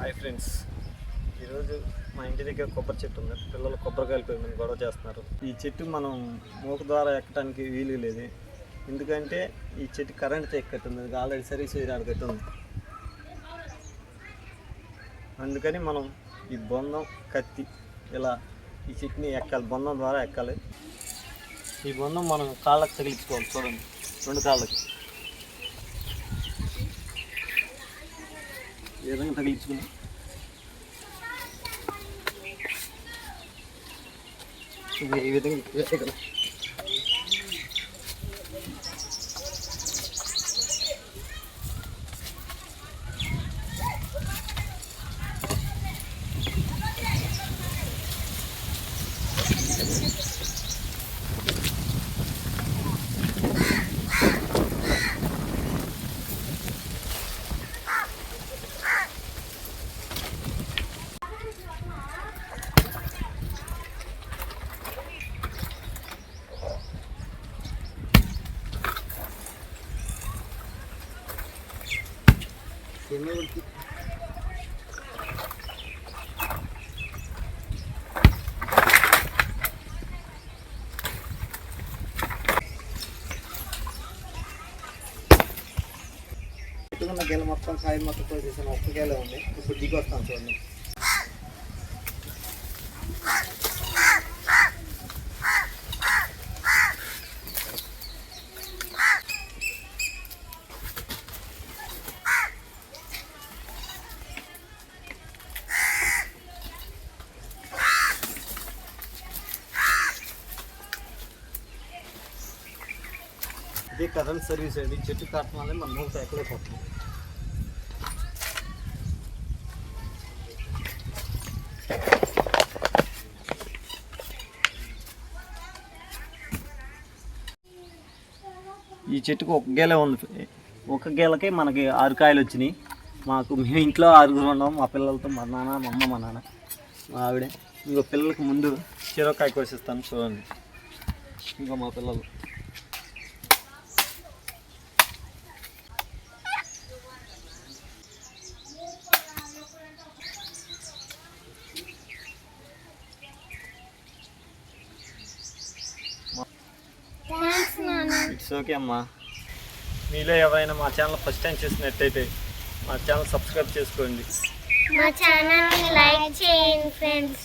Hi friends. ఈరోజు మా ఇంటి దగ్గర కొబ్బరి చెట్టు ఉంది. పిల్లలు కొబ్బరికాయలు పోయి గొడవ చేస్తున్నారు. ఈ చెట్టు మనం మూక ద్వారా ఎక్కడానికి వీలు లేదు. ఎందుకంటే ఈ చెట్టు కరెంట్తో ఎక్కట్టుంది. ఇది ఆల్రెడీ సర్వీస్ చేయడానికి కట్టుంది అందుకని మనం ఈ బొందం కత్తి ఇలా ఈ చెట్టుని ఎక్కాలి. బొందం ద్వారా ఎక్కాలి. ఈ బొందం మనం కాళ్ళకు తగిలించుకోవాలి. చూడండి. రెండు కాళ్ళకి. విధంగా తగిలించుకుని ఇది ఈ విధంగా వేయగలం పెట్టుకున్న గెల మొత్తం కాయ మొత్తం కోసేసాను ఒక్క గేలే ఉంది. ఇప్పుడు దిగి వస్తాను చూడండి. ఇది కరెంట్ సర్వీస్ అండి చెట్టు కట్టడం వల్ల మన మూత ఎక్కలేకపోతున్నాం ఈ చెట్టుకు ఒక గేలే ఉంది. ఒక గేలకే మనకి ఆరు కాయలు వచ్చినాయి. మాకు మేము ఇంట్లో ఆరుగురు ఉన్నాం. మా పిల్లలతో మా నాన్న మా అమ్మ మా నాన్న మా ఆవిడ. ఇంకో పిల్లలకు ముందు చిరకాయ కోసిస్తాను. చూడండి. ఇంకో మా పిల్లలు థ్యాంక్స్ నాన్న ఇట్స్ ఓకే అమ్మా మీలో ఎవరైనా మా ఛానల్ ఫస్ట్ టైం చూసినట్టయితే మా ఛానల్ సబ్స్క్రైబ్ చేసుకోండి. మా ఛానల్ని లైక్ చేయండి ఫ్రెండ్స్.